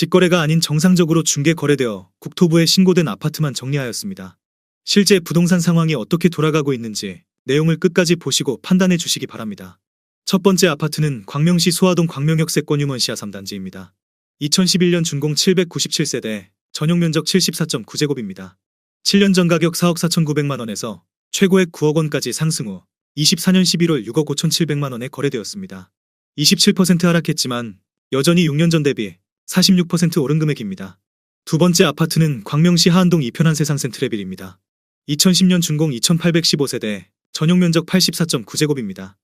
직거래가 아닌 정상적으로 중개 거래되어 국토부에 신고된 아파트만 정리하였습니다. 실제 부동산 상황이 어떻게 돌아가고 있는지 내용을 끝까지 보시고 판단해 주시기 바랍니다. 첫 번째 아파트는 광명시 소화동 광명역세 권유먼시아 3단지입니다. 2011년 준공 797세대, 전용 면적 74.9제곱입니다. 7년 전 가격 4억 4,900만 원에서 최고액 9억 원까지 상승 후 24년 11월 6억 5,700만 원에 거래되었습니다. 27% 하락했지만 여전히 6년 전 대비 46% 오른 금액입니다. 두 번째 아파트는 광명시 하안동 이편한 세상 센트레빌입니다. 2010년 준공 2815세대, 전용 면적 84.9제곱입니다.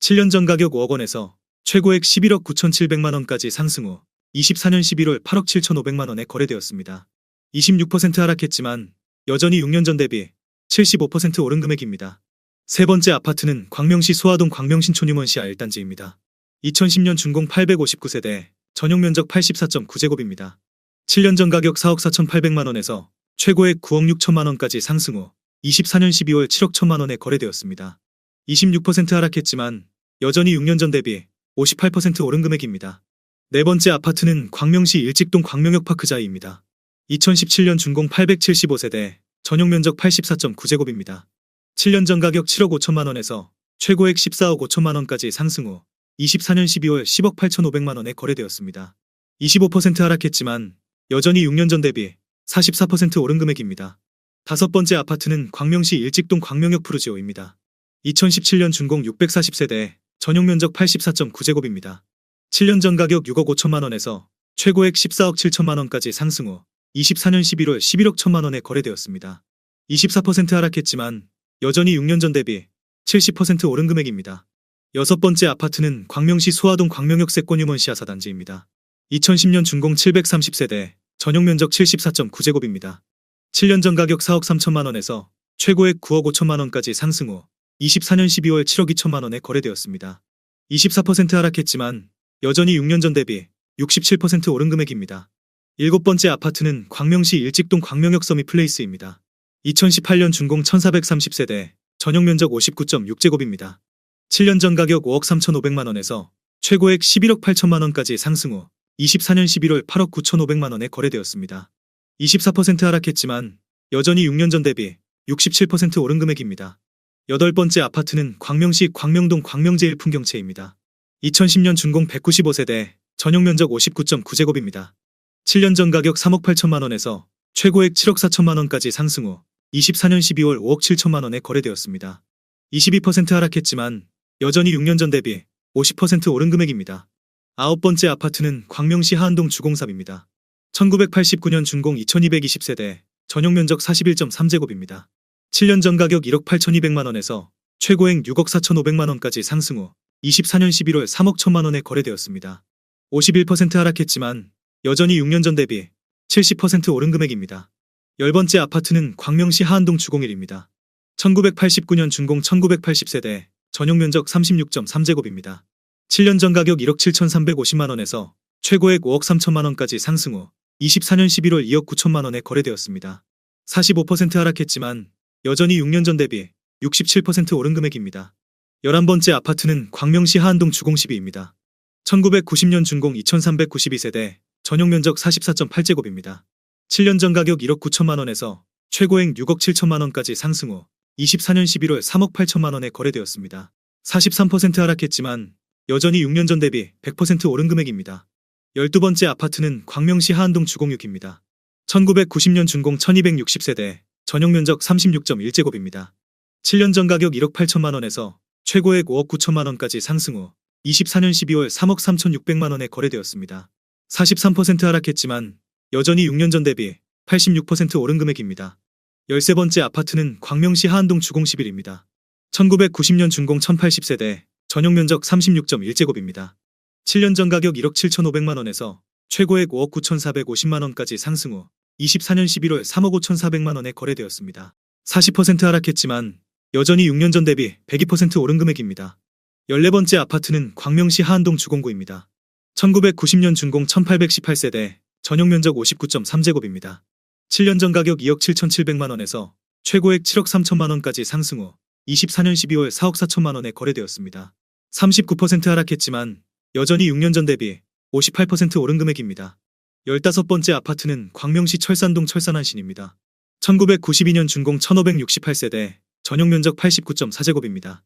7년 전 가격 5억 원에서 최고액 11억 9,700만 원까지 상승 후 24년 11월 8억 7,500만 원에 거래되었습니다. 26% 하락했지만 여전히 6년 전 대비 75% 오른 금액입니다. 세 번째 아파트는 광명시 소화동 광명신촌유먼시아 1단지입니다. 2010년 준공 859세대, 전용 면적 84.9제곱입니다. 7년 전 가격 4억 4,800만 원에서 최고액 9억 6천만 원까지 상승 후 24년 12월 7억 1천만 원에 거래되었습니다. 26% 하락했지만 여전히 6년 전 대비 58% 오른 금액입니다. 네 번째 아파트는 광명시 일직동 광명역 파크자이입니다. 2017년 준공 875세대, 전용 면적 84.9제곱입니다. 7년 전 가격 7억 5천만 원에서 최고액 14억 5천만 원까지 상승 후 24년 12월 10억 8천5백만 원에 거래되었습니다. 25% 하락했지만 여전히 6년 전 대비 44% 오른 금액입니다. 다섯 번째 아파트는 광명시 일직동 광명역 푸르지오입니다. 2017년 준공 640세대, 전용 면적 84.9제곱입니다. 7년 전 가격 6억 5천만 원에서 최고액 14억 7천만 원까지 상승 후 24년 11월 11억 천만 원에 거래되었습니다. 24% 하락했지만 여전히 6년 전 대비 70% 오른 금액입니다. 여섯 번째 아파트는 광명시 소화동 광명역 세 권유먼시아 사단지입니다. 2010년 준공 730세대, 전용 면적 74.9제곱입니다. 7년 전 가격 4억 3천만 원에서 최고액 9억 5천만 원까지 상승 후 24년 12월 7억 2천만 원에 거래되었습니다. 24% 하락했지만 여전히 6년 전 대비 67% 오른 금액입니다. 일곱 번째 아파트는 광명시 일직동 광명역 서미 플레이스입니다. 2018년 준공 1430세대, 전용 면적 59.6제곱입니다. 7년 전 가격 5억 3,500만 원에서 최고액 11억 8천만 원까지 상승 후 24년 11월 8억 9,500만 원에 거래되었습니다. 24% 하락했지만 여전히 6년 전 대비 67% 오른 금액입니다. 여덟 번째 아파트는 광명시 광명동 광명제일 풍경채입니다. 2010년 준공 195세대, 전용 면적 59.9제곱입니다. 7년 전 가격 3억 8천만 원에서 최고액 7억 4천만 원까지 상승 후 24년 12월 5억 7천만 원에 거래되었습니다. 22% 하락했지만 여전히 6년 전 대비 50% 오른 금액입니다. 아홉 번째 아파트는 광명시 하안동 주공삽입니다. 1989년 준공 2220세대, 전용 면적 41.3제곱입니다. 7년 전 가격 1억 8,200만 원에서 최고액 6억 4,500만 원까지 상승 후 24년 11월 3억 1천만 원에 거래되었습니다. 51% 하락했지만 여전히 6년 전 대비 70% 오른 금액입니다. 열 번째 아파트는 광명시 하안동 주공일입니다. 1989년 준공 1980세대, 전용 면적 36.3제곱입니다. 7년 전 가격 1억 7,350만 원에서 최고액 5억 3천만 원까지 상승 후 24년 11월 2억 9천만 원에 거래되었습니다. 45% 하락했지만 여전히 6년 전 대비 67% 오른 금액입니다. 11번째 아파트는 광명시 하안동 주공시비입니다. 1990년 준공 2392세대, 전용 면적 44.8제곱입니다. 7년 전 가격 1억 9천만 원에서 최고액 6억 7천만 원까지 상승 후 24년 11월 3억 8천만 원에 거래되었습니다. 43% 하락했지만 여전히 6년 전 대비 100% 오른 금액입니다. 12번째 아파트는 광명시 하안동 주공육입니다. 1990년 준공 1260세대, 전용 면적 36.1제곱입니다. 7년 전 가격 1억 8천만 원에서 최고액 5억 9천만 원까지 상승 후 24년 12월 3억 3,600만 원에 거래되었습니다. 43% 하락했지만 여전히 6년 전 대비 86% 오른 금액입니다. 13번째 아파트는 광명시 하안동 주공 11입니다. 1990년 준공 1080세대, 전용 면적 36.1제곱입니다. 7년 전 가격 1억 7,500만 원에서 최고액 5억 9,450만 원까지 상승 후 24년 11월 3억 5,400만 원에 거래되었습니다. 40% 하락했지만 여전히 6년 전 대비 102% 오른 금액입니다. 14번째 아파트는 광명시 하안동 주공구입니다. 1990년 준공 1818세대, 전용 면적 59.3제곱입니다. 7년 전 가격 2억 7,700만 원에서 최고액 7억 3천만 원까지 상승 후 24년 12월 4억 4천만 원에 거래되었습니다. 39% 하락했지만 여전히 6년 전 대비 58% 오른 금액입니다. 15번째 아파트는 광명시 철산동 철산한신입니다. 1992년 준공 1568세대, 전용 면적 89.4제곱입니다.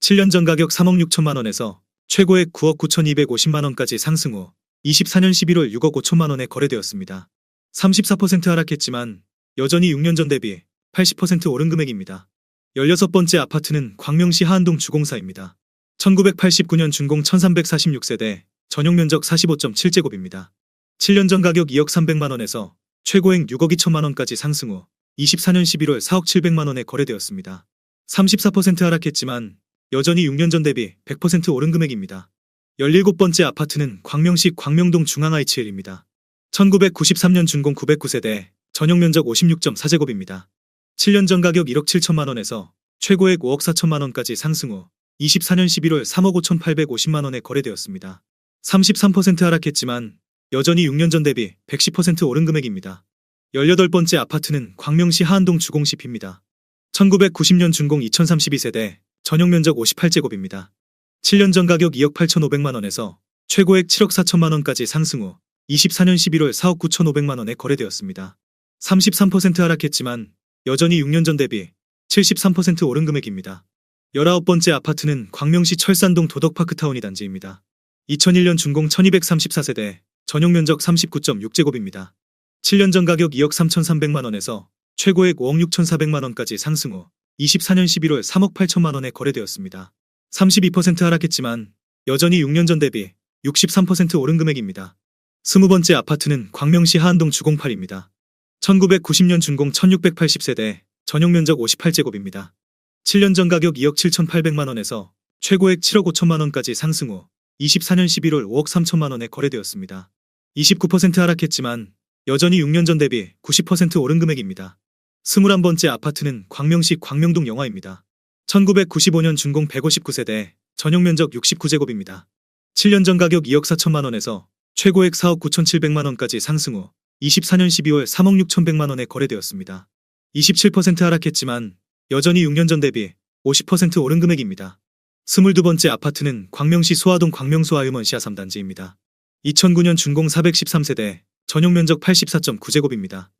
7년 전 가격 3억 6천만 원에서 최고액 9억 9,250만 원까지 상승 후 24년 11월 6억 5천만 원에 거래되었습니다. 34% 하락했지만 여전히 6년 전 대비 80% 오른 금액입니다. 16번째 아파트는 광명시 하안동 주공사입니다. 1989년 준공 1346세대, 전용 면적 45.7제곱입니다. 7년 전 가격 2억 300만 원에서 최고액 6억 2천만 원까지 상승 후 24년 11월 4억 700만 원에 거래되었습니다. 34% 하락했지만 여전히 6년 전 대비 100% 오른 금액입니다. 17번째 아파트는 광명시 광명동 중앙IHL입니다. 1993년 준공 909세대, 전용 면적 56.4제곱입니다. 7년 전 가격 1억 7천만 원에서 최고액 5억 4천만 원까지 상승 후 24년 11월 3억 5,850만 원에 거래되었습니다. 33% 하락했지만 여전히 6년 전 대비 110% 오른 금액입니다. 18번째 아파트는 광명시 하안동 주공시입니다. 1990년 준공 2032세대, 전용 면적 58제곱입니다. 7년 전 가격 2억 8,500만 원에서 최고액 7억 4천만 원까지 상승 후 24년 11월 4억 9,500만 원에 거래되었습니다. 33% 하락했지만 여전히 6년 전 대비 73% 오른 금액입니다. 19번째 아파트는 광명시 철산동 도덕파크타운이 단지입니다. 2001년 준공 1234세대, 전용 면적 39.6제곱입니다. 7년 전 가격 2억 3,300만 원에서 최고액 5억 6,400만 원까지 상승 후 24년 11월 3억 8천만 원에 거래되었습니다. 32% 하락했지만 여전히 6년 전 대비 63% 오른 금액입니다. 20번째 아파트는 광명시 하안동 주공팔입니다. 1990년 준공 1680세대, 전용 면적 58제곱입니다. 7년 전 가격 2억 7,800만 원에서 최고액 7억 5천만 원까지 상승 후 24년 11월 5억 3천만 원에 거래되었습니다. 29% 하락했지만 여전히 6년 전 대비 90% 오른 금액입니다. 21번째 아파트는 광명시 광명동 영화입니다. 1995년 준공 159세대, 전용 면적 69제곱입니다. 7년 전 가격 2억 4천만 원에서 최고액 4억 9,700만 원까지 상승 후 24년 12월 3억 6,100만 원에 거래되었습니다. 27% 하락했지만 여전히 6년 전 대비 50% 오른 금액입니다. 22번째 아파트는 광명시 소화동 광명소 아유먼 시아 3단지입니다. 2009년 준공 413세대, 전용 면적 84.9제곱입니다.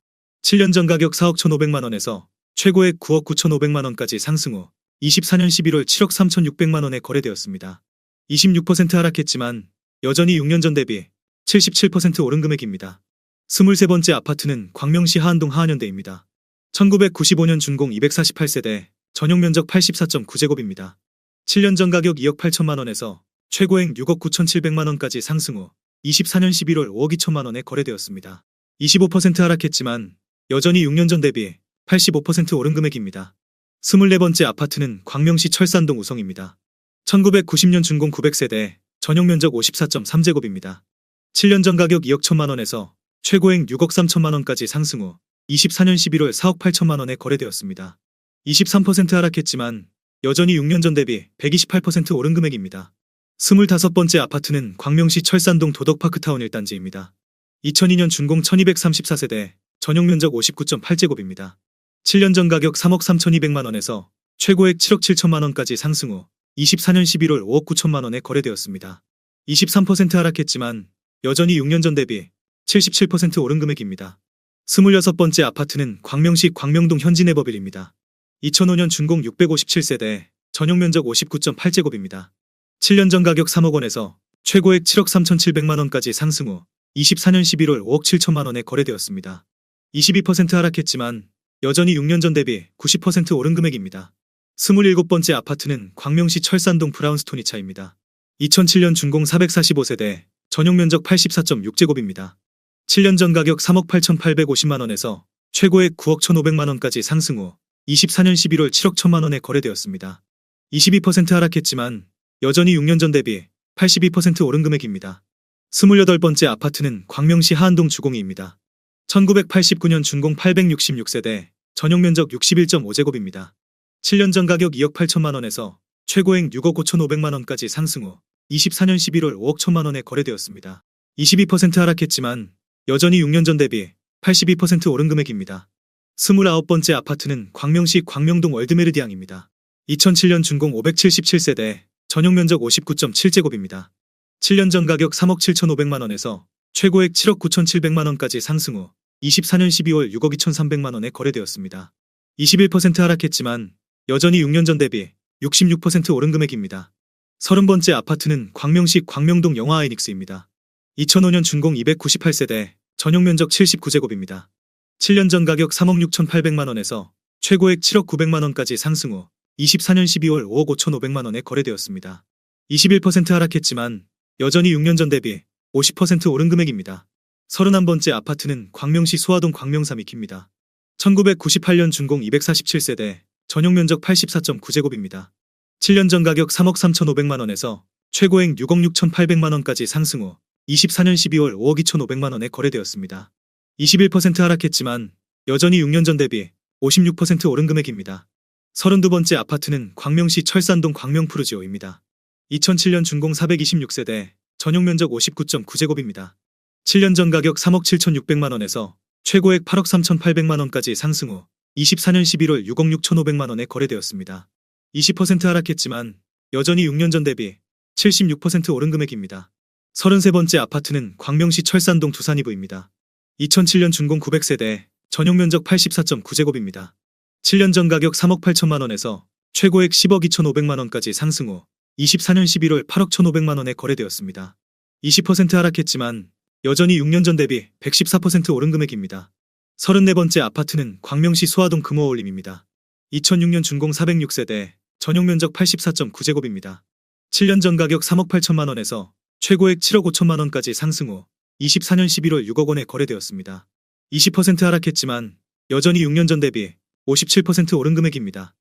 7년 전 가격 4억 1,500만 원에서 최고액 9억 9,500만 원까지 상승 후 24년 11월 7억 3,600만 원에 거래되었습니다. 26% 하락했지만 여전히 6년 전 대비 77% 오른 금액입니다. 23번째 아파트는 광명시 하안동 하안현대입니다. 1995년 준공 248세대, 전용 면적 84.9제곱입니다. 7년 전 가격 2억 8천만 원에서 최고액 6억 9,700만 원까지 상승 후 24년 11월 5억 2천만 원에 거래되었습니다. 25% 하락했지만 여전히 6년 전 대비 85% 오른 금액입니다. 24번째 아파트는 광명시 철산동 우성입니다. 1990년 준공 900세대, 전용 면적 54.3제곱입니다. 7년 전 가격 2억 1천만 원에서 최고액 6억 3천만 원까지 상승 후 24년 11월 4억 8천만 원에 거래되었습니다. 23% 하락했지만 여전히 6년 전 대비 128% 오른 금액입니다. 25번째 아파트는 광명시 철산동 도덕파크타운 1단지입니다. 2002년 준공 1234세대, 전용 면적 59.8제곱입니다. 7년 전 가격 3억 3,200만 원에서 최고액 7억 7천만 원까지 상승 후 24년 11월 5억 9천만 원에 거래되었습니다. 23% 하락했지만 여전히 6년 전 대비 77% 오른 금액입니다. 26번째 아파트는 광명시 광명동 현진해버빌입니다. 2005년 준공 657세대, 전용 면적 59.8제곱입니다. 7년 전 가격 3억 원에서 최고액 7억 3,700만 원까지 상승 후 24년 11월 5억 7천만 원에 거래되었습니다. 22% 하락했지만 여전히 6년 전 대비 90% 오른 금액입니다. 27번째 아파트는 광명시 철산동 브라운스토니차입니다. 2007년 준공 445세대, 전용 면적 84.6제곱입니다. 7년 전 가격 3억 8,850만 원에서 최고액 9억 1,500만 원까지 상승 후 24년 11월 7억 1천만 원에 거래되었습니다. 22% 하락했지만 여전히 6년 전 대비 82% 오른 금액입니다. 28번째 아파트는 광명시 하안동 주공이입니다. 1989년 준공 866세대, 전용 면적 61.5제곱입니다. 7년 전 가격 2억 8천만 원에서 최고액 6억 5,500만 원까지 상승 후 24년 11월 5억 1천만 원에 거래되었습니다. 22% 하락했지만 여전히 6년 전 대비 82% 오른 금액입니다. 29번째 아파트는 광명시 광명동 월드메르디앙입니다. 2007년 준공 577세대, 전용 면적 59.7제곱입니다. 7년 전 가격 3억 7,500만 원에서 최고액 7억 9,700만 원까지 상승 후 24년 12월 6억 2,300만 원에 거래되었습니다. 21% 하락했지만 여전히 6년 전 대비 66% 오른 금액입니다. 30번째 아파트는 광명시 광명동 영화아이닉스입니다. 2005년 준공 298세대, 전용 면적 79제곱입니다. 7년 전 가격 3억 6,800만 원에서 최고액 7억 900만 원까지 상승 후 24년 12월 5억 5,500만 원에 거래되었습니다. 21% 하락했지만 여전히 6년 전 대비 50% 오른 금액입니다. 31번째 아파트는 광명시 소화동 광명삼이키입니다. 1998년 준공 247세대, 전용 면적 84.9제곱입니다. 7년 전 가격 3억 3,500만 원에서 최고액 6억 6,800만 원까지 상승 후 24년 12월 5억 2,500만 원에 거래되었습니다. 21% 하락했지만 여전히 6년 전 대비 56% 오른 금액입니다. 32번째 아파트는 광명시 철산동 광명푸르지오입니다. 2007년 준공 426세대, 전용 면적 59.9제곱입니다. 7년 전 가격 3억 7,600만 원에서 최고액 8억 3,800만 원까지 상승 후 24년 11월 6억 6,500만 원에 거래되었습니다. 20% 하락했지만 여전히 6년 전 대비 76% 오른 금액입니다. 33번째 아파트는 광명시 철산동 두산이부입니다. 2007년 준공 900세대, 전용 면적 84.9제곱입니다. 7년 전 가격 3억 8천만 원에서 최고액 10억 2,500만 원까지 상승 후 24년 11월 8억 1,500만 원에 거래되었습니다. 20% 하락했지만 여전히 6년 전 대비 114% 오른 금액입니다. 34번째 아파트는 광명시 소화동 금호올림입니다. 2006년 준공 406세대, 전용 면적 84.9제곱입니다. 7년 전 가격 3억 8천만 원에서 최고액 7억 5천만 원까지 상승 후 24년 11월 6억 원에 거래되었습니다. 20% 하락했지만 여전히 6년 전 대비 57% 오른 금액입니다.